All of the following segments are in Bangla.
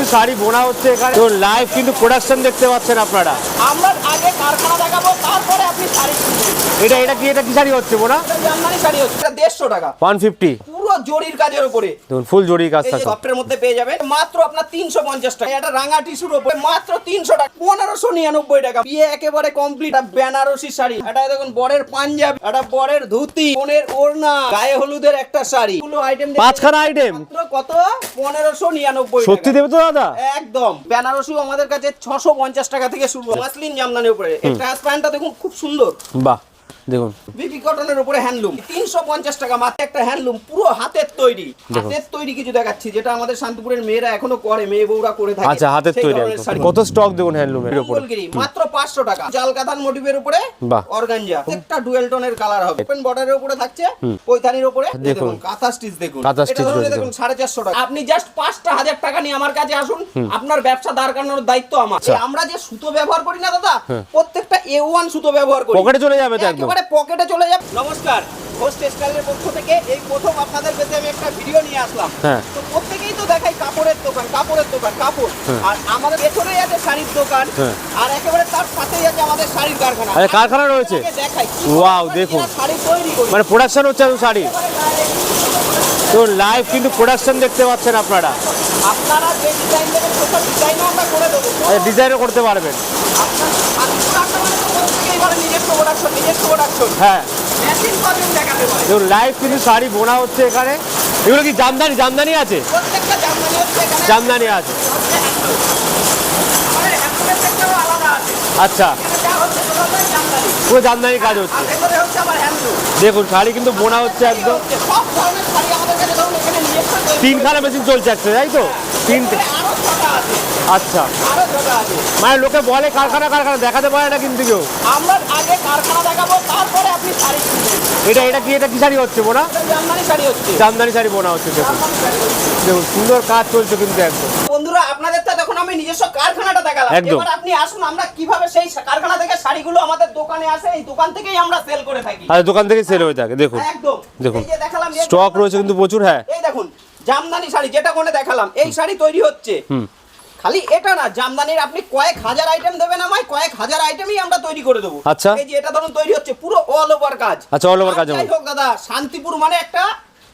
কিন্তু শাড়ি বোনা হচ্ছে এখানে। তো লাইভ কিন্তু প্রোডাকশন দেখতে পাচ্ছেন আপনারা। আমরা আগে কারখানা দেখাবো তারপরে আপনি শাড়ি এটা এটা কি এটা কি শাড়ি হচ্ছে বোনা? জার্মানি জামদানি শাড়ি হচ্ছে। এটা দেড়শো টাকা। ওয়ান ফিফটি পুরো জরির কাজের উপরে। দেখুন ফুল জড়ি কাজ থাকছে সফটের মধ্যে পেয়ে যাবেন মাত্র আপনার তিনশো পঞ্চাশ টাকা। এটা রাঙা টিস্যুর উপরে মাত্র তিনশো টাকা। পনেরোশো নিরানব্বই টাকা। বিয়ে একেবারে কমপ্লিট বেনারসি শাড়ি। এটা দেখুন বরের পাঞ্জাব। এটা বরের ধুতি। বোনের ওড়না। গায়ে হলুদের একটা শাড়ি। এগুলো আইটেম পাঁচখানা আইটেম কত? পনেরোশো নিরানব্বই সত্যি দেবে তো দাদা? একদম। বেনারসিও আমাদের কাছে ছশো পঞ্চাশ টাকা থেকে শুরু মাসলিন জামদানির উপরে। এই ট্রান্সপ্যান্টটা দেখুন খুব সুন্দর। বাহ। দেখুন। বিপি কটনের উপরে হ্যান্ডলুম তিনশো পঞ্চাশ টাকা মাত্র একটা হ্যান্ডলুম পুরো হাতের তৈরি। হাতের তৈরি কিছু দেখাচ্ছি যেটা আমাদের শান্তিপুরের মেয়েরা এখনও করে মেয়ে বউরা করে থাকে। আচ্ছা হাতের তৈরি। কত স্টক দেখুন হ্যান্ডলুমের উপরে। মাত্র পাঁচশো টাকা। জাল কাঁথান মোটিভের উপরে অর্গানজা। একটা ডুয়েল টোনের কালার হবে। ওপেন বর্ডারের উপরে থাকছে পৈথানির উপরে। দেখুন। কাঁথা স্টিচ দেখুন। কাঁথা ধরুন দেখুন সাড়ে চারশো টাকা। আপনি জাস্ট পাঁচটা হাজার টাকা নিয়ে আমার কাছে আসুন। আপনার ব্যবসা দাঁড় করানোর দায়িত্ব আমার। আচ্ছা। আমরা যে সুতো ব্যবহার করি না দাদা প্রত্যেকটা এ ওয়ান সুতো ব্যবহার করি। পকেটে চলে যাবে একদম। একেবারে পকেটে চলে যাবে। নমস্কার হোস্ট স্টাইলের পক্ষ থেকে এই প্রথম আপনাদের কাছে আমি একটা ভিডিও নিয়ে আসলাম। হ্যাঁ। তো প্রত্যেকেই তো দেখাই কাপড়ের দোকান কাপড়ের দোকান কাপড়। আর আমাদের পেছনেই আছে শাড়ির দোকান। হ্যাঁ। আর একেবারে তার সাথেই আছে আমাদের শাড়ির কারখানা। আরে কারখানা রয়েছে। দেখাই আমরা দেখুন। শাড়ি তৈরি করি মানে প্রোডাকশন হচ্ছে শাড়ি। তো লাইভ কিন্তু প্রোডাকশন দেখতে পাচ্ছেন আপনারা। আপনারা যে ডিজাইন দেবেন সেসব ডিজাইনও আমরা করে দেবো। ডিজাইনও করতে পারবেন আপনার শাড়ি production মানে তো প্রত্যেকেই বলে নিজস্ব প্রোডাকশন নিজস্ব প্রোডাকশন হ্যাঁ। দেখুন লাইভ কিন্তু শাড়ি বোনা হচ্ছে এখানে। এগুলো কি জামদানি? জামদানি আছে? জামদানি আছে। আচ্ছা। জামদানি। পুরো জামদানি কাজ হচ্ছে। দেখুন শাড়ি কিন্তু বোনা হচ্ছে একদম। তিনখানা মেশিন চলছে একটা তাই তো? তিনটে। আচ্ছা। মানে লোকে বলে কারখানা কারখানা দেখাতে পারে না কিন্তু কেউ। আমরা আগে কারখানা দেখাবো তারপরে আপনি শাড়ি এটা এটা কি এটা কি শাড়ি হচ্ছে বোনা? জামদানি শাড়ি হচ্ছে। জামদানি শাড়ি বোনা হচ্ছে দেখুন। দেখুন সুন্দর কাজ চলছে কিন্তু একদম। বন্ধুরা আপনাদের তো দেখুন আমি নিজস্ব কারখানাটা দেখালাম। এবার আপনি আসুন আমরা কীভাবে সেই কারখানা থেকে শাড়িগুলো আমাদের দোকানে আসে এই দোকান থেকেই আমরা সেল করে থাকি। আর দোকান থেকে সেল হয়ে থাকে দেখুন। একদম। দেখুন। স্টক রয়েছে কিন্তু প্রচুর হ্যাঁ। এই দেখুন জামদানি শাড়ি যেটা কোনে দেখালাম এই শাড়ি তৈরি হচ্ছে। হুম। খালি এটা না জামদানির আপনি কয়েক হাজার আইটেম দেবেন আমায় কয়েক হাজার আইটেমই আমরা তৈরি করে দেবো আচ্ছা। এই যে এটা ধরুন তৈরি হচ্ছে পুরো অল ওভার কাজ আচ্ছা, over আর কাজের হোক দাদা শান্তিপুর মানে একটা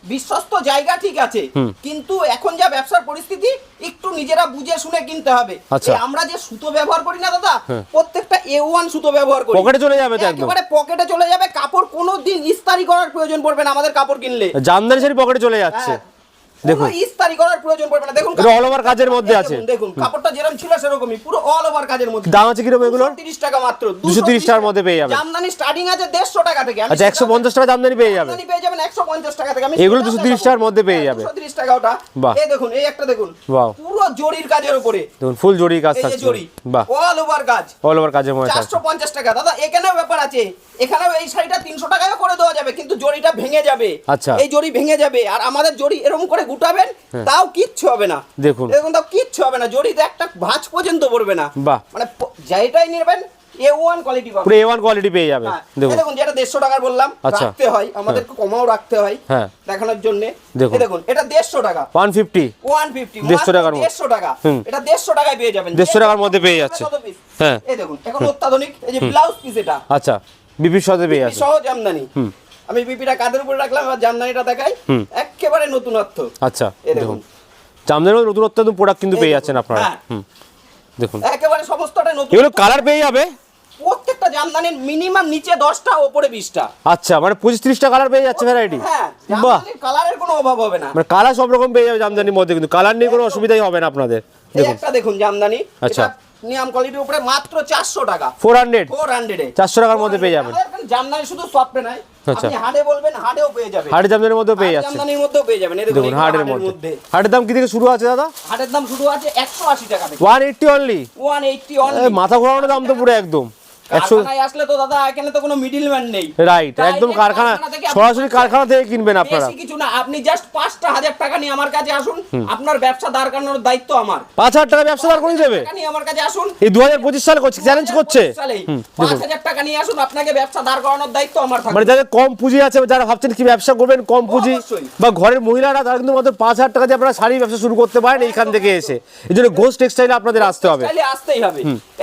বিশ্বস্ত জায়গা ঠিক আছে কিন্তু এখন যা ব্যবসার পরিস্থিতি একটু নিজেরা বুঝে শুনে কিনতে হবে আচ্ছা। আমরা যে সুতো ব্যবহার করি না দাদা হ্যাঁ। প্রত্যেকটা এ ওয়ান সুতো ব্যবহার করি পকেটে চলে যাবে একেবারে পকেটে চলে যাবে কাপড় কোনো দিন ইস্তারি করার প্রয়োজন পড়বে না আমাদের কাপড় কিনলে জামদানি শাড়ি পকেটে চলে যাচ্ছে হ্যাঁ। দেখুন। ইস্তারি করার প্রয়োজন পড়বে না দেখুন এটা অল ওভার কাজের মধ্যে আছে। দেখুন, কাপড়টা যেরকম ছিল সেরকমই পুরো অল ওভার কাজের মধ্যে দাম আছে কীরকম এগুলোর 230 টাকা মাত্র 230 টাকার মধ্যে পেয়ে যাবেন। জামদানি স্টার্টিং আছে 150 টাকা থেকে আচ্ছা একশো পঞ্চাশ টাকা জামদানি পেয়ে যাবে জামদানি পেয়ে যাবেন 150 টাকা থেকে আমি এগুলো সেটাও 230 টাকার মধ্যে পেয়ে যাবেন যাবে। 230 টাকা ওটা এই দেখুন এই একটা দেখুন। পুরো জরির কাজের উপরে। দেখুন ফুল জড়ি কাজ থাকছে। জরি। অল ওভার কাজ। অল ওভার কাজের মধ্যে 450 টাকা। দাদা এখানেও ব্যাপার আছে। এখানেও এই শাড়িটা 300 টাকায় করে দেওয়া যাবে কিন্তু জরিটা ভেঙে যাবে। আচ্ছা। এই জরি ভেঙে যাবে। আর আমাদের জরি এরকম করে গুটাবেন তাও কিচ্ছু হবে না। দেখুন। এরকম তাও কিচ্ছু হবে না। জরিতে একটা ভাঁজ পর্যন্ত পড়বে না। মানে যেটাই নেবেন এ ওয়ান কোয়ালিটি পাবেন পুরো কোয়ালিটি পেয়ে যাবে। হ্যাঁ, দেখুন। যেটা টাকার বললাম আচ্ছা। রাখতে হয় আমাদেরকে কমাও রাখতে হয় হ্যাঁ। দেখানোর জন্য। দেখুন। এটা দেড়শো টাকা। ওয়ান ফিফটি ওয়ান ফিফটি 150 টাকার মধ্যে। টাকা। এটা টাকায় পেয়ে যাবেন। 150 টাকার মধ্যে পেয়ে যাচ্ছে। হ্যাঁ। এই দেখুন এখন অত্যাধুনিক এই যে ব্লাউজ পিস এটা। আচ্ছা পেয়ে যাচ্ছে। সহ জামদানি। আমি বিপিটা কাঁধের উপরে রাখলাম? আর জামদানিটা দেখাই। একেবারে নতুনত্ব। আচ্ছা দেখুন। জামদানির নতুনত্ব প্রোডাক্ট কিন্তু পেয়ে যাচ্ছেন আপনারা। হ্যাঁ। দেখুন। একেবারে সমস্তটা নতুন। এগুলো কালার পেয়ে যাবে? প্রত্যেকটা জামদানির মিনিমাম নিচে দশটা ওপরে বিশটা। আচ্ছা মানে পঁচিশ ত্রিশটা কালার পেয়ে যাচ্ছে ভ্যারাইটি হ্যাঁ বাহ। কালারের কোনো অভাব হবে না। মানে কালার সব রকম পেয়ে যাবে জামদানির মধ্যে কিন্তু। কালার নিয়ে কোনো অসুবিধাই হবে না আপনাদের। দেখুন। একটা দেখুন জামদানি। আচ্ছা। নিয়াম কোয়ালিটির উপরে মাত্র চারশো টাকা। ফোর হান্ড্রেড ফোর হান্ড্রেডে 400 টাকার মধ্যে পেয়ে যাবেন। জামদানি শুধু সফটে নাই আচ্ছা। আপনি হাড়ে বলবেন হাড়েও পেয়ে যাবেন। হাড়ি জামদানির মধ্যেও পেয়ে যাচ্ছে। জামদানির মধ্যেও পেয়ে যাবেন। এই দেখুন হাড়ের মধ্যে। দাম কি থেকে শুরু আছে দাদা? দাম শুরু আছে টাকা থেকে। অনলি মাথা ঘোরানোর দাম তো পুরো একদম। আসলে তো দাদা এখানে তো কোনো মিডিলম্যান নেই। রাইট একদম কারখানা সরাসরি কারখানা থেকে কিনবেন আপনারা। কিছু না আপনি জাস্ট পাঁচটা হাজার টাকা নিয়ে আমার কাছে আসুন। আপনার ব্যবসা দাঁড় করানোর দায়িত্ব আমার। পাঁচ হাজার টাকা ব্যবসা দাঁড় করে দেবে? আমার কাছে আসুন। এই দু হাজার পঁচিশ সালে করছে চ্যালেঞ্জ করছে? পাঁচ হাজার টাকা নিয়ে আসুন আপনাকে ব্যবসা দাঁড় করানোর দায়িত্ব আমার মানে যাদের কম পুঁজি আছে যারা ভাবছেন কি ব্যবসা করবেন কম পুঁজি বা ঘরের মহিলারা তারা কিন্তু মাত্র পাঁচ হাজার টাকা দিয়ে আপনারা শাড়ি ব্যবসা শুরু করতে পারেন এইখান থেকে এসে। এই জন্য ঘোষ টেক্সটাইলে আপনাদের আসতে হবে। আসতেই হবে।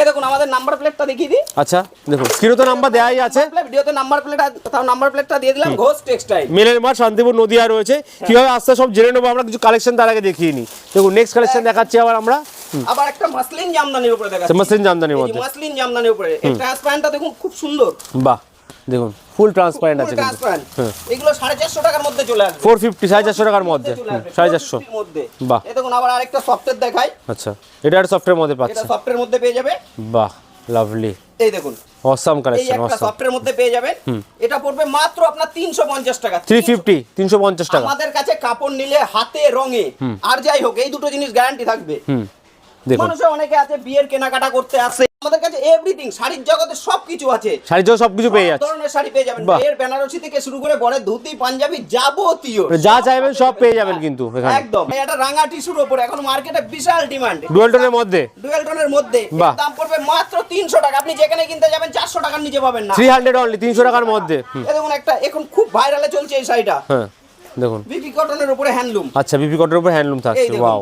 দেখুন আমাদের নাম্বার প্লেটটা দেখিয়ে দিই। আচ্ছা। দেখুন স্ক্রিনে তো নাম্বার দেওয়াই আছে। ভিডিওতে নাম্বার প্লেট তাও নাম্বার প্লেটটা দিয়ে দিলাম ঘোষ টেক্সটাইল মেলের মাঠ শান্তিপুর নদিয়া রয়েছে। কীভাবে আসতে সব জেনে নেব আমরা কিছু কালেকশন তার আগে দেখিয়ে নিই। দেখুন নেক্সট কালেকশন দেখাচ্ছি আবার আমরা। আবার একটা মাসলিন জামদানির উপরে দেখাচ্ছি। মাসলিন জামদানির এই মধ্যে। মাসলিন জামদানির উপরে। এই ট্রান্সপারেন্টটা দেখুন খুব সুন্দর। বাহ দেখুন ফুল ট্রান্সপারেন্ট আছে কিন্তু। হ্যাঁ। এগুলো সাড়ে চারশো টাকার মধ্যে চলে আসবে। ফোর ফিফটি সাড়ে চারশো টাকার মধ্যে। চলে হুম, আসবে, সাড়ে চারশো। 450 র মধ্যে। বাহ। এই দেখুন আবার আরেকটা সফটওয়্যার দেখাই। আচ্ছা এটা আর সফটওয়্যার মধ্যে এটা পাচ্ছে। সফটওয়্যার মধ্যে পেয়ে যাবে। বাহ লাভলি এই দেখুন। অসাম কালেকশন একটা অসাম সফটওয়্যার মধ্যে পেয়ে যাবেন। এটা পড়বে মাত্র আপনার তিনশো পঞ্চাশ টাকা। থ্রি ফিফটি তিনশো পঞ্চাশ টাকা। আমাদের কাছে কাপড় নিলে হাতে রঙে আর যাই হোক এই দুটো জিনিস গ্যারান্টি থাকবে। দেখুন। মানুষের অনেকে আছে বিয়ের কেনাকাটা করতে আসে। আমাদের কাছে এভরিথিং শাড়ির জগতে সবকিছু আছে। শাড়ির জন্য সবকিছু পেয়ে যাচ্ছে। ধরনের শাড়ি পেয়ে যাবেন। এর বেনারসি থেকে শুরু করে বড় ধুতি পাঞ্জাবি যাবতীয় যা চাইবেন সব পেয়ে যাবেন কিন্তু এখানে। একদম। এটা রাঙা টিস্যুর উপরে। এখন মার্কেটে বিশাল ডিমান্ড ডুয়েল টোনের মধ্যে? ডুয়েল টোনের মধ্যে। দাম পড়বে মাত্র তিনশো টাকা। আপনি যেখানে কিনতে যাবেন চারশো টাকার নিচে পাবেন না। থ্রি হান্ড্রেড অনলি তিনশো টাকার মধ্যে। দেখুন একটা এখন খুব ভাইরালে চলছে এই শাড়িটা। হ্যাঁ দেখুন। বিপি কটনের উপরে হ্যান্ডলুম আচ্ছা বিপি কটের উপর হ্যান্ডলুম থাকছে। ওয়াও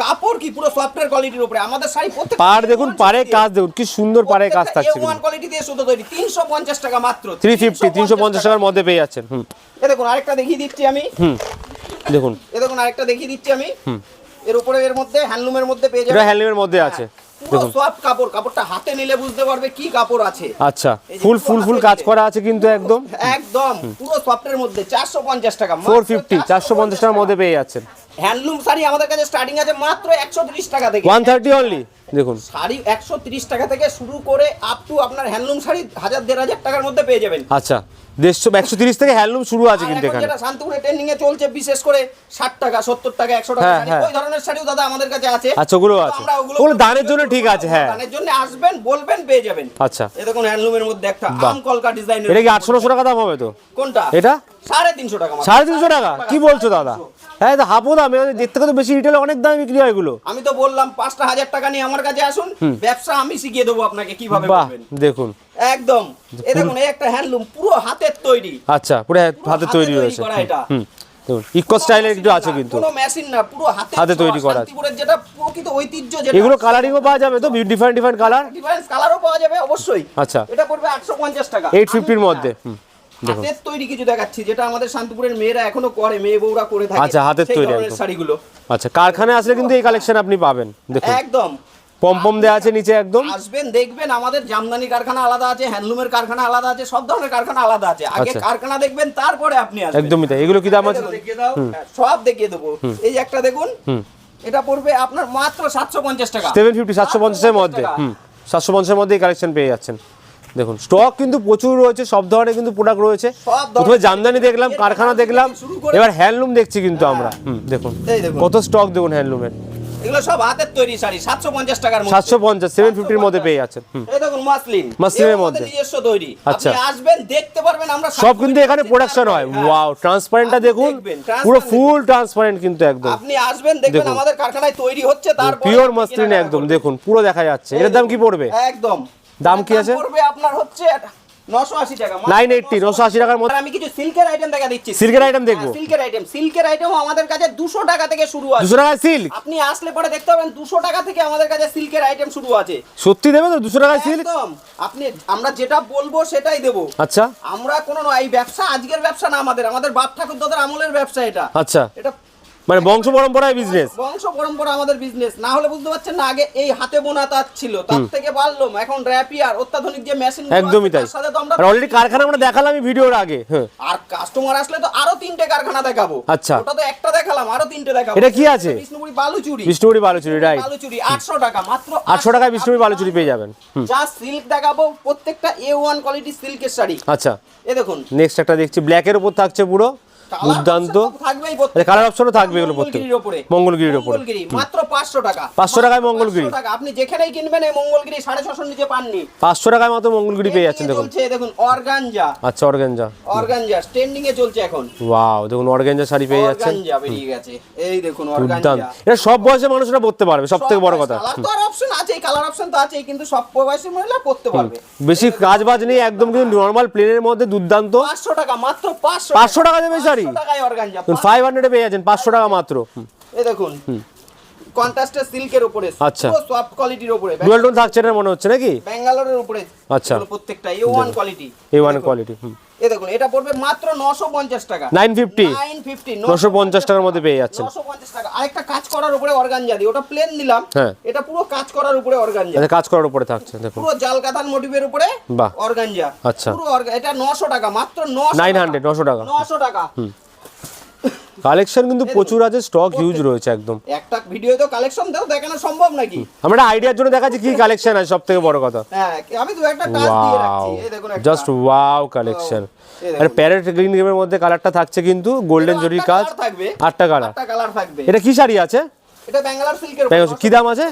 কাপড় কি পুরো সফটওয়্যার কোয়ালিটির উপরে? আমাদের শাড়ি প্রত্যেক পার দেখুন পারে কাজ দেখুন কি সুন্দর পারে কাজ থাকছে ওয়ান কোয়ালিটি দিয়ে শুধু তৈরি তিনশো পঞ্চাশ টাকা মাত্র থ্রি ফিফটি তিনশো পঞ্চাশ টাকার মধ্যে পেয়ে যাচ্ছেন হুম। এ দেখুন আরেকটা দেখিয়ে দিচ্ছি আমি। হুম দেখুন। এ দেখুন আরেকটা দেখিয়ে দিচ্ছি আমি। হুম। এর উপরে এর মধ্যে হ্যান্ডলুমের মধ্যে পেয়ে যাবেন। হ্যান্ডলুমের মধ্যে আছে। পুরো সফট কাপড় কাপড়টা হাতে নিলে বুঝতে পারবে কি কাপড় আছে। আচ্ছা ফুল ফুল ফুল কাজ করা আছে কিন্তু একদম। একদম পুরো সফটের মধ্যে চারশো পঞ্চাশ টাকা ফোর ফিফটি চারশো পঞ্চাশ টাকার মধ্যে পেয়ে যাচ্ছেন। হ্যান্ডলুম শাড়ি আমাদের কাছে স্টার্টিং আছে মাত্র একশো ত্রিশ টাকা থেকে। ওয়ান থার্টি অনলি দেখুন। শাড়ি টাকা থেকে শুরু করে আপ টু আপনার হ্যান্ডলুম শাড়ি হাজার দেড় হাজার টাকার মধ্যে পেয়ে যাবেন। আচ্ছা দেড়শো একশো তিরিশ থেকে হ্যান্ডলুম শুরু আছে কিন্তু এখন যেটা শান্তিপুরে ট্রেন্ডিং এ চলছে বিশেষ করে ষাট টাকা সত্তর টাকা একশো টাকা হ্যাঁ, হ্যাঁ। ওই ধরনের শাড়িও দাদা আমাদের কাছে আছে। আচ্ছা ওগুলো আছে। ওগুলো দানের জন্য ঠিক আছে হ্যাঁ। দানের জন্য আসবেন বলবেন পেয়ে যাবেন। আচ্ছা। হ্যান্ডলুমের মধ্যে একটা আম কলকা ডিজাইনের এটা কি আটশো টাকা দাম হবে তো? কোনটা? এটা? সাড়ে তিনশো টাকা সাড়ে তিনশো টাকা? কি বলছো দাদা? হ্যাঁ এটা হাফো দাম। এর থেকে তো বেশি রিটেলে অনেক দামে বিক্রি হয় এগুলো। আমি তো বললাম পাঁচটা হাজার টাকা নিয়ে আমার কাছে আসুন। ব্যবসা আমি শিখিয়ে দেবো আপনাকে কীভাবে দেখুন। একদম। এই দেখুন এই একটা হ্যান্ডলুম পুরো হাতের তৈরি। আচ্ছা পুরো হাত- হাতে হাতে তৈরি রয়েছে। হুম, ইকো স্টাইলের একটু আছে কিন্তু। কোনো মেশিন না পুরো হাতে হাতে তৈরি করা আছে। যেটা প্রকৃত ঐতিহ্য যেটা এগুলো কালারিংও পাওয়া যাবে তো ডিফারেন্ট ডিফারেন্ট কালার ডিফারেন্স কালারও পাওয়া যাবে অবশ্যই। আচ্ছা। এটা পড়বে আটশো পঞ্চাশ টাকা। এইট ফিফটির মধ্যে। হুম দেখুন। হাতের তৈরি কিছু দেখাচ্ছি যেটা আমাদের শান্তিপুরের মেয়েরা এখনও করে মেয়ে বউরা করে থাকে। আচ্ছা, হাতের তৈরি। শাড়িগুলো। আচ্ছা কারখানায় আসলে কিন্তু এই কালেকশন আপনি পাবেন দেখুন। একদম। পম্পম দেওয়া আছে নিচে একদম। আসবেন দেখবেন আমাদের জামদানি কারখানা আলাদা আছে হ্যান্ডলুমের কারখানা আলাদা আছে সব ধরনের কারখানা আলাদা আছে। আগে আচ্ছা। কারখানা দেখবেন তারপরে আপনি আসবেন। একদমই তাই এগুলো কি দাম আছে? দেখিয়ে দাও সব দেখিয়ে দেবো। এই একটা দেখুন এটা পড়বে আপনার মাত্র সাতশো পঞ্চাশ টাকা। সেভেন ফিফটি সাতশো পঞ্চাশের মধ্যে। হুম। সাতশো পঞ্চাশের মধ্যে এই কালেকশন পেয়ে যাচ্ছেন। দেখুন স্টক কিন্তু প্রচুর রয়েছে সব ধরনের কিন্তু প্রোডাক্ট রয়েছে। প্রথমে জামদানি দেখলাম কারখানা দেখলাম এবার হ্যান্ডলুম দেখছি কিন্তু আমরা। হুম দেখুন। এই দেখুন। কত স্টক দেখুন হ্যান্ডলুমের এগুলো সব হাতের তৈরি শাড়ি সাতশো পঞ্চাশ টাকার মধ্যে। সাতশো পঞ্চাশ সেভেন ফিফটির মধ্যে পেয়ে যাচ্ছেন এই দেখুন মাসলিন মাসলিনের মধ্যে। নিজস্ব তৈরি। আচ্ছা। আপনি আসবেন দেখতে পারবেন আমরা সব কিন্তু এখানে প্রোডাকশন হয়। ওয়াও ট্রান্সপারেন্টটা দেখুন পুরো ফুল ট্রান্সপারেন্ট কিন্তু একদম। আপনি আসবেন দেখবেন আমাদের কারখানায় তৈরি হচ্ছে তারপর পিওর মাসলিন একদম দেখুন পুরো দেখা যাচ্ছে। এটার দাম কি পড়বে? একদম। দাম কি আছে? পড়বে আপনার হচ্ছে নশো আশি টাকা টাকার মধ্যে আমি কিছু সিল্কের আইটেম দেখা দিচ্ছি। সিল্কের দেখব? সিল্কের আইটেম সিল্কের আইটেম আমাদের কাছে টাকা থেকে শুরু আছে। টাকায় সিল্ক আপনি আসলে পরে দেখতে পাবেন টাকা থেকে আমাদের কাছে সিল্কের আইটেম শুরু আছে। সত্যি দেবে তো দুশো টাকায় সিল্ক একদম। আপনি আমরা যেটা বলব সেটাই দেবো। আচ্ছা। আমরা কোনো এই ব্যবসা আজকের ব্যবসা না আমাদের আমাদের বাপ ঠাকুর দাদার আমলের ব্যবসা এটা। আচ্ছা। এটা মানে বংশ পরম্পরায় বিজনেস বংশ পরম্পরা আমাদের বিজনেস না হলে বুঝতে পারছেন না আগে এই হাতে বোনা তার ছিল। তার থেকে বাড়লো এখন র্যাপিয়ার অত্যাধুনিক যে মেশিন একদমই তাই। সাথে তো আমরা আর অলরেডি কারখানা আমরা দেখালাম এই ভিডিওর আগে হ্যাঁ। আর কাস্টমার আসলে তো আরও তিনটে কারখানা দেখাবো। আচ্ছা। ওটা তো একটা দেখালাম আরও তিনটে দেখাবো। এটা কি আছে? বিষ্ণুপুরি বালুচুরি। বিষ্ণুপুরি বালুচুরি রাইট বালুচুরি আটশো টাকা মাত্র আটশো টাকায় বিষ্ণুপুরি বালুচুরি পেয়ে যাবেন। যা সিল্ক দেখাবো প্রত্যেকটা এ ওয়ান কোয়ালিটি সিল্কের শাড়ি। আচ্ছা। এ দেখুন। নেক্সট একটা দেখছি ব্ল্যাক এর উপর থাকছে পুরো। দুর্দান্ত। কালার অপশনও থাকবে এগুলো প্রত্যেক। মঙ্গলগিরির উপরে মাত্র পাঁচশো টাকা। 500 টাকায় মঙ্গলগিরি। আপনি যেখানেই কিনবেন এই মঙ্গলগিরি নিচে পাননি। পাঁচশো টাকায় মতো মঙ্গলগিরি পেয়ে যাচ্ছেন দেখুন। দেখুন অর্গানজা। আচ্ছা অর্গানজা। ট্রেন্ডিং এ চলছে এখন। ওয়াও দেখুন অর্গেঞ্জা শাড়ি পেয়ে যাচ্ছেন। অর্গানজা বেরিয়ে গেছে। এই দেখুন অর্গানজা। এটা সব বয়সের মানুষরা পড়তে পারবে সব থেকে বড় কথা। কালার অপশন আছে কালার অপশন তো আছে কিন্তু সব বয়সী মহিলা পড়তে পারবে। বেশি কাজ বাজ নেই একদম কিন্তু নর্মাল প্লেনের মধ্যে দুর্দান্ত। পাঁচশো টাকা মাত্র পাঁচশো টাকা। দেবে শাড়ি টাকায় অর্গানজা ফাইভ হান্ড্রেডে পেয়ে যাচ্ছেন পাঁচশো টাকা মাত্র। এই দেখুন কন্ট্রাস্টের সিল্কের উপরে আচ্ছা। পুরো সফট কোয়ালিটির উপরে। ডুয়েল টোন থাকছে এটা মনে হচ্ছে নাকি? ব্যাঙ্গালোরের উপরে। আচ্ছা। প্রত্যেকটা এ ওয়ান কোয়ালিটি এই ওয়ান কোয়ালিটি এই দেখুন এটা পড়বে মাত্র নশো পঞ্চাশ টাকা। নাইন ফিফটি নাইন ফিফটি নশো পঞ্চাশ টাকার মধ্যে পেয়ে যাচ্ছেন। নশো পঞ্চাশ টাকা। আরেকটা কাজ করার উপরে অর্গানজা দিই ওটা প্লেন দিলাম হ্যাঁ। এটা পুরো কাজ করার উপরে অর্গানজা আচ্ছা কাজ করার উপরে থাকছে দেখুন। পুরো জাল কাতান মোটিভের উপরে বাহ। অর্গানজা। আচ্ছা। পুরো এটা নশো টাকা মাত্র নশো 900, 900 টাকা। নশো টাকা। কালেকশন কিন্তু প্রচুর আছে স্টক হিউজ রয়েছে একদম। একটা ভিডিও তো কালেকশন দেও দেখানো সম্ভব নাকি? আমরা আইডিয়ার জন্য দেখাচ্ছি কি কালেকশন আছে সব থেকে বড় কথা। হ্যাঁ আমি তো একটা কাজ দিয়ে রাখছি। এই দেখুন একটা। জাস্ট ওয়াও কালেকশন আর প্যারেট গ্রিন গেমের মধ্যে কালারটা থাকছে কিন্তু গোল্ডেন জরির কাজ থাকবে। আটটা কালার একটা কালার থাকবে। এটা কি শাড়ি আছে? এটা ব্যাঙ্গালোর সিল্কের কি দাম আছে?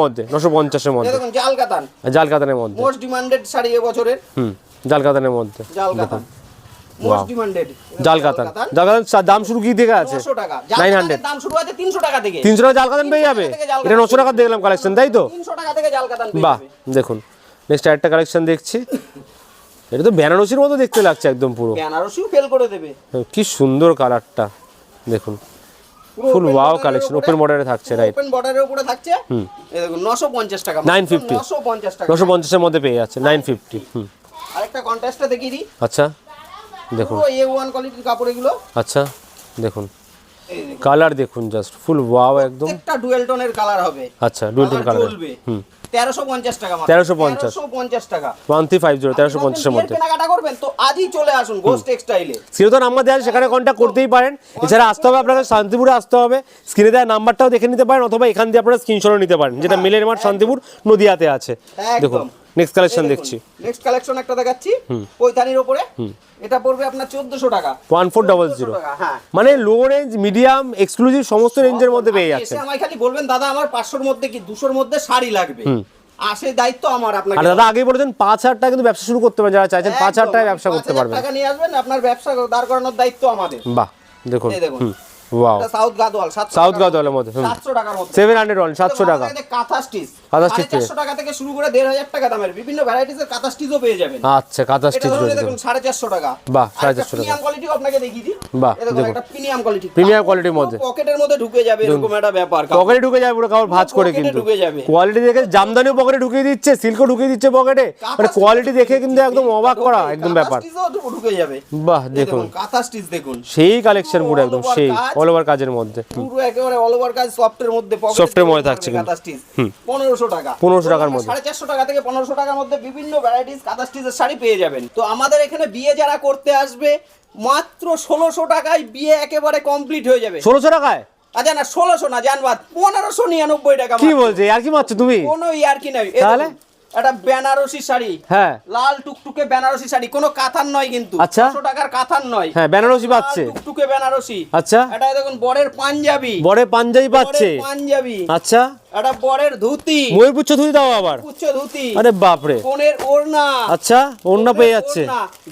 মধ্যে নশো পঞ্চাশের মধ্যে। দেখুন জাল কাতান জাল কাতানের মধ্যে। মোস্ট ডিমান্ডেড শাড়ি এবছরের। হুম জাল কাতানের মধ্যে। জাল কাতান মোস্ট ডিমান্ডেড জাল কাতান জাল কাতান দাম শুরু কি থেকে আছে? 900 টাকা। নাইন জাল হান্ড্রেড কাতানের দাম শুরু আছে 300 টাকা থেকে। তিনশো টাকা জাল কাতান পেয়ে যাবে? 300 টাকা থেকে জাল এটা টাকা দেখলাম কালেকশন তাই তো? 300 টাকা থেকে জাল কাতান পেয়ে বাহ দেখুন নেক্সট আরেকটা কালেকশন দেখছি। এটা তো বেনারসির মতো দেখতে লাগছে একদম পুরো। বেনারসিও ফেল করে দেবে। কি সুন্দর কালারটা দেখুন। ফুল ওয়াও কালেকশন ওপেন বর্ডারে থাকছে রাইট ওপেন বর্ডারের উপরে থাকছে। এই দেখুন 950 টাকা 950 950 টাকা। নশো পঞ্চাশের মধ্যে পেয়ে যাচ্ছে নাইন ফিফটি হুম। আরেকটা কন্ট্রাস্টটা দেখিয়ে দিই। আচ্ছা। দেখুন। এ ওয়ান কোয়ালিটির কাপড় এগুলো। আচ্ছা দেখুন। কালার দেখুন জাস্ট ফুল ওয়াও একদম। প্রত্যেকটা ডুয়েল টোনের কালার হবে। আচ্ছা ডুয়েল কালার চলবে। হুম। 1350 টাকা মাত্র। 1350 1350 টাকা। মধ্যে। কেনাকাটা করবেন তো আজই চলে আসুন টেক্সটাইলে তো নাম্বার আছে, সেখানে কন্ট্যাক্ট করতেই পারেন। এছাড়া আসতে হবে শান্তিপুরে আসতে হবে। স্ক্রিনে দেওয়া নাম্বারটাও দেখে নিতে পারেন অথবা এখান দিয়ে আপনারা স্ক্রিনশটও নিতে পারেন যেটা মিলের মাঠ শান্তিপুর নদিয়াতে আছে। দেখুন। নেক্সট কালেকশন দেখছি। নেক্সট কালেকশন একটা দেখাচ্ছি পৈথানির উপরে এটা পড়বে আপনার 1400 টাকা। ওয়ান ফোর ডবল জিরো 1400 হ্যাঁ। মানে লো রেঞ্জ মিডিয়াম এক্সক্লুসিভ সমস্ত রেঞ্জের মধ্যে পেয়ে এসে যাচ্ছেন। আমায় খালি বলবেন দাদা আমার 500 এর মধ্যে কি 200 এর মধ্যে শাড়ি লাগবে? আর সেই দায়িত্ব আমার আর আপনাকে দাদা আগে বলেছেন পাঁচ হাজার টাকা কিন্তু ব্যবসা শুরু করতে পারেন যারা চাইছেন পাঁচ হাজার একদম, টাকায় ব্যবসা করতে পারবেন। টাকা নিয়ে আসবেন আপনার ব্যবসা দাঁড় করানোর দায়িত্ব আমাদের। বাহ দেখুন। এই দেখুন। ওয়াও সাউথ গাদওয়াল 700 সাউথ গাদওয়ালের মধ্যে। 700 টাকার মধ্যে। সেভেন হান্ড্রেড ওয়ান টাকা। আমাদের কাঁথা স্টিচ কাঁথা stitch পেয়ে। 450 টাকা থেকে শুরু করে 1500 টাকা দামের বিভিন্ন ভ্যারাইটিসের কাঁথা স্টিচও পেয়ে যাবেন। আচ্ছা কাঁথা স্টিচ রয়েছে। দেখুন 450 টাকা। বাহ, 450 টাকা। প্রিমিয়াম কোয়ালিটি আপনাকে দেখিয়ে দিই। বাহ, দেখুন দেখুন। একটা প্রিমিয়াম কোয়ালিটি Premium quality-র মধ্যে। পকেটের মধ্যে ঢুকে যাবে এরকম একটা ব্যাপার। পকেটে ঢুকে পুরো কাপড় ভাঁজ করে পকেটে কিন্তু। ঢুকে যাবে। কোয়ালিটি দেখে জামদানিও পকেটে ঢুকিয়ে দিচ্ছে সিল্কও ঢুকিয়ে দিচ্ছে পকেটে মানে কোয়ালিটি দেখে কিন্তু একদম অবাক করা একদম ব্যাপার। ঢুকে যাবে। বাহ দেখুন। কাঁথা স্টিচ দেখুন। সেই কালেকশন পুরো একদম সেই। অল ওভার কাজের মধ্যে। পুরো একেবারে অল ওভার কাজ সফটের মধ্যে Soft মধ্যে থাকছে কিন্তু। কাঁথা স্টিচ 1500 টাকা। 1500 টাকার মধ্যে। সাড়ে চারশো টাকা থেকে পনেরোশো টাকার মধ্যে বিভিন্ন ভ্যারাইটিস কাঁথা স্টিচের শাড়ি পেয়ে যাবেন। তো আমাদের এখানে বিয়ে যারা করতে আসবে মাত্র ষোলোশো টাকায় বিয়ে একেবারে কমপ্লিট হয়ে যাবে। ষোলোশো টাকায়? আচ্ছা না ষোলোশো না জানবাদ পনেরোশো নিরানব্বই টাকা কি। বলছে? আর কি মারছো তুমি? কোনো ইয়ার কি নাই তাহলে? একটা বেনারসি শাড়ি। হ্যাঁ। লাল টুকটুকে বেনারসি শাড়ি। কোনো কাঁথার নয় কিন্তু। আচ্ছা। টাকার কাঁথার নয়। হ্যাঁ বেনারসি পাচ্ছে। টুকটুকে বেনারসি। আচ্ছা। এটা দেখুন বরের পাঞ্জাবি। বড়ে পাঞ্জাবি পাচ্ছে। বরের পাঞ্জাবি। আচ্ছা। এটা বরের ধুতি। ময়ূরপুচ্ছ ধুই দাও আবার। উচ্চ ধুতি। আরে বাপরে। কোনের ওড়না। আচ্ছা ওড়না পেয়ে যাচ্ছে।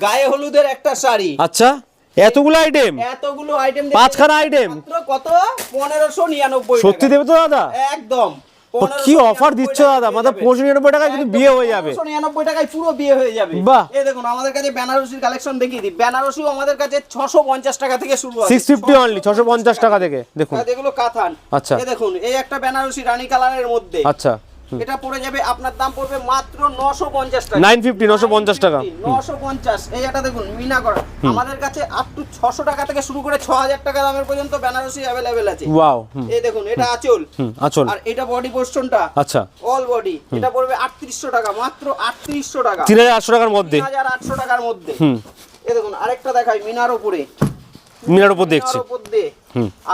গায়ে হলুদের একটা শাড়ি। আচ্ছা এতগুলো আইটেম এতগুলো আইটেম পাঁচখানা আইটেম কত? পনেরোশো নিরানব্বই সত্যি দেবে তো দাদা? একদম। কি অফার দিচ্ছ দাদা? মাত্র পনেরোশো নিরানব্বই টাকায় কিন্তু বিয়ে হয়ে যাবে। নিরানব্বই টাকায় পুরো বিয়ে হয়ে যাবে। বাহ। এই দেখুন আমাদের কাছে বেনারসির কালেকশন দেখিয়ে দিই। বেনারসিও আমাদের কাছে ছশো পঞ্চাশ টাকা থেকে শুরু সিক্স ফিফটি অনলি ছশো পঞ্চাশ টাকা থেকে দেখুন। এগুলো কাথান। আচ্ছা। দেখুন এই একটা বেনারসি রানী কালারের মধ্যে। আচ্ছা। এটা পড়ে যাবে আপনার দাম পড়বে মাত্র নশো পঞ্চাশ টাকা। নাইন ফিফটি নশো পঞ্চাশ টাকা। নশো পঞ্চাশ। এই একটা দেখুন মিনা করা আমাদের কাছে আপ টু ছশো টাকা থেকে শুরু করে ছ হাজার টাকা দামের পর্যন্ত বেনারসি অ্যাভেলেবেল আছে। ওয়াও এই দেখুন এটা আঁচল। আচল। আর এটা বডি পোর্শনটা আচ্ছা। অল বডি এটা পড়বে আটত্রিশশো টাকা মাত্র আটত্রিশশো টাকা। তিন হাজার আটশো টাকার মধ্যে। তিন হাজার আটশো টাকার মধ্যে। এই দেখুন আরেকটা দেখাই মিনার উপরে। মিনার উপর দেখছি মিনার উপর দিয়ে।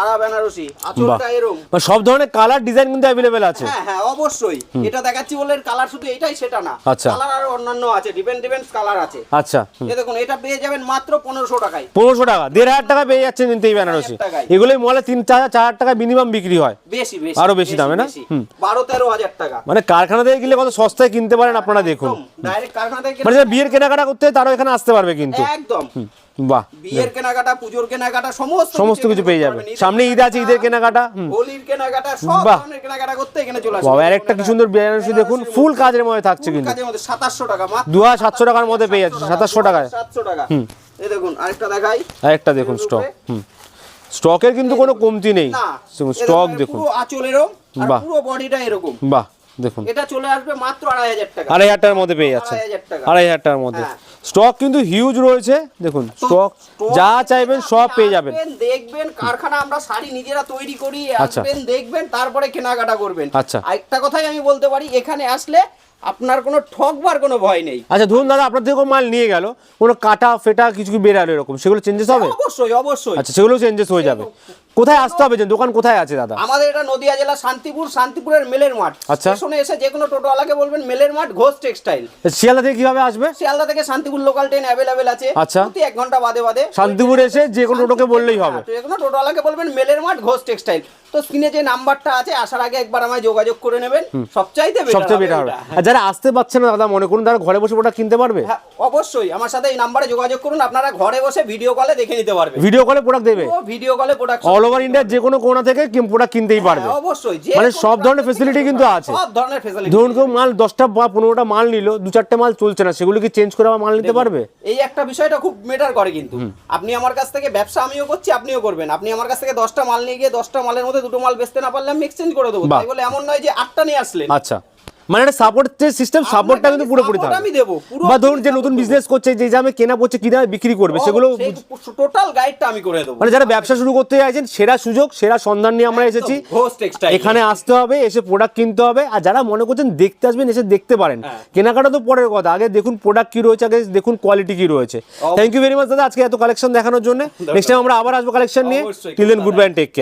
আরা বেনারসি আঁচলটা এরম। মানে সব ধরনের কালার ডিজাইন কিন্তু আছে। হ্যাঁ হ্যাঁ অবশ্যই। এটা দেখাচ্ছি বলে কালার শুধু এটাই সেটা না। আচ্ছা। কালার আর অন্যান্য আছে কালার আছে। আচ্ছা দেখুন এটা পেয়ে যাবেন মাত্র টাকায়। টাকা দেড় হাজার টাকা পেয়ে যাচ্ছেন কিন্তু এই বেনারসি। এগুলোই মলে টাকা মিনিমাম বিক্রি হয়। বেশি বেশি আরও বেশি দামে না? বারো তেরো হাজার টাকা। মানে কারখানা থেকে গেলে কত সস্তায় কিনতে পারেন আপনারা দেখুন। ডাইরেক্ট কারখানা থেকে মানে বিয়ের কেনাকাটা করতে তারাও এখানে আসতে পারবে কিন্তু। একদম। বাহ। বিয়ের কেনাকাটা পুজোর কেনাকাটা সমস্ত সমস্ত কিছু পেয়ে যাবে। সামনে ঈদ আছে ঈদের কেনাকাটা। হুম। হোলির কেনাকাটা সব ধরনের কেনাকাটা করতে এখানে চলে আসবে। বাবা আর একটা কি সুন্দর বেনারসি দেখুন ফুল কাজের মধ্যে থাকছে কিন্তু। কাজের মধ্যে সাতাশশো টাকা মাত্র। দু হাজার সাতশো টাকার মধ্যে পেয়ে যাচ্ছে সাতাশশো টাকায়। সাতশো টাকা। এই দেখুন আরেকটা দেখাই। আর একটা দেখুন স্টক হুম। স্টকের কিন্তু কোনো কমতি নেই। স্টক দেখুন আঁচল এরকম আর। পুরো বডিটা এরকম। বাহ। দেখুন। এটা চলে আসবে মাত্র আড়াই হাজার টাকা। আড়াই হাজার টাকার মধ্যে পেয়ে যাচ্ছে আড়াই হাজার টাকার মধ্যে। হ্যাঁ। স্টক কিন্তু হিউজ রয়েছে। দেখুন স্টক যা চাইবেন সব পেয়ে যাবেন। দেখবেন কারখানা আমরা শাড়ি নিজেরা তৈরি করি আচ্ছা। আসবেন দেখবেন তারপরে কেনাকাটা করবেন। আচ্ছা। একটা কথাই আমি বলতে পারি এখানে আসলে আপনার কোনো ঠকবার কোনো ভয় নেই। আচ্ছা ধরুন দাদা আপনার থেকে মাল নিয়ে গেল কোনো কাটা ফেটা কিছু কি বেরালো এরকম সেগুলো চেঞ্জেস হবে? অবশ্যই অবশ্যই। আচ্ছা সেগুলো চেঞ্জেস হয়ে যাবে। কোথায় আসতে হবে যে দোকান কোথায় আছে দাদা? আমাদের এটা নদিয়া জেলা শান্তিপুর শান্তিপুরের মেলের মাঠ। আচ্ছা। স্টেশনে এসে যে কোনো টোটোওয়ালাকে বলবেন মেলের মাঠ ঘোষ টেক্সটাইল। শিয়ালদা থেকে কীভাবে আসবে? শিয়ালদা থেকে শান্তিপুর লোকাল ট্রেন অ্যাভেলেবেল আছে। আচ্ছা। প্রতি এক ঘণ্টা বাদে বাদে। শান্তিপুর এসে যে কোনো টোটোকে বললেই হবে। হ্যাঁ, যে কোনো টোটোওয়ালাকে বলবেন মেলের মাঠ ঘোষ টেক্সটাইল। তো স্ক্রিনে যে নাম্বারটা আছে আসার আগে একবার আমায় যোগাযোগ করে নেবেন। সবচাইতে সবচেয়ে বেটার হবে। আর যারা আসতে পারছে না দাদা মনে করুন তারা ঘরে বসে প্রোডাক্ট কিনতে পারবে? হ্যাঁ অবশ্যই। আমার সাথে এই নাম্বারে যোগাযোগ করুন। আপনারা ঘরে বসে ভিডিও কলে দেখে নিতে পারবেন। ভিডিও কলে প্রোডাক্ট দেবে? ও ভিডিও কলে প্রোডাক্ট অল ওভার ইন্ডিয়ার যে কোনো কোনা থেকে প্রোডাক্ট কিনতেই পারবে। অবশ্যই মানে সব ধরনের নিতে কিন্তু আছে। সব ধরনের ফেসিলিটি ধরুন কেউ মাল দশটা বা পনেরোটা মাল নিল দু চারটে মাল চলছে না সেগুলো কি চেঞ্জ করে আবার মাল নিতে পারবে? এই একটা বিষয়টা খুব মেটার করে কিন্তু। আপনি আমার কাছ থেকে ব্যবসা আমিও করছি আপনিও করবেন। আপনি আমার কাছ থেকে দশটা মাল নিয়ে গিয়ে দশটা মালের মধ্যে দুটো মাল বেচতে না পারলে আমি এক্সচেঞ্জ করে দেবো। তাই বলে এমন নয় যে আটটা নিয়ে আসলেন। আচ্ছা। মানে একটা সাপোর্ট সিস্টেম সাপোর্টটা কিন্তু পুরোপুরি থাকবে আমি দেবো, বা ধরুন যে নতুন বিজনেস করছে যে দামে কেনা পড়ছে কি দামে বিক্রি করবে সেগুলো টোটাল গাইডটা আমি করে দেবো। মানে যারা ব্যবসা শুরু করতে চাইছেন সেরা সুযোগ সেরা সন্ধান নিয়ে আমরা এসেছি। এখানে আসতে হবে এসে প্রোডাক্ট কিনতে হবে আর যারা মনে করছেন দেখতে আসবেন এসে দেখতে পারেন। হ্যাঁ। কেনাকাটা তো পরের কথা আগে দেখুন প্রোডাক্ট কি রয়েছে আগে দেখুন কোয়ালিটি কি রয়েছে। থ্যাংক ইউ ভেরি মাচ দাদা আজকে এত কালেকশন দেখানোর জন্য। নেক্সট টাইম আমরা আবার আসব কালেকশন নিয়ে। Till then good bye take care